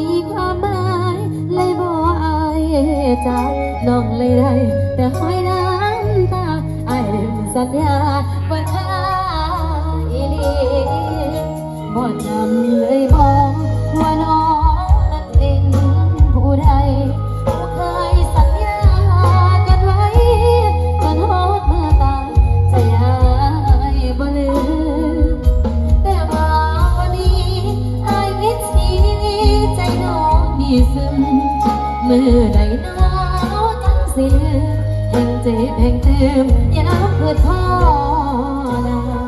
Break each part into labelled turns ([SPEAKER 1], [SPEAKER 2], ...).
[SPEAKER 1] มีความหมายเลยบ่อายใจน้องเลยได้แต่ห้อยน้ำตาอายลืมสัญญาว่าอายลีบ่จำเลยบอกว่าน้อง ซึมมือใดหนาวทั้งสิ้นแห่งเจ็บแห่งเติมยามเพื่อท้อนา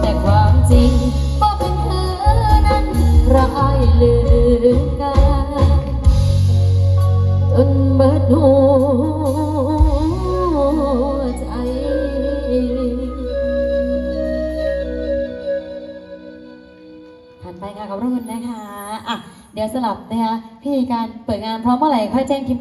[SPEAKER 1] แต่ความจริงก็เป็นเธอนั้นร้ายลือกันจนเบิดหัวใจผ่านไปค่ะขอบระคุณนะคะอะเดี๋ยวสลับนะคะพี่การเปิดงานพร้อมเมื่อไหร่ค่อยแจ้งทีม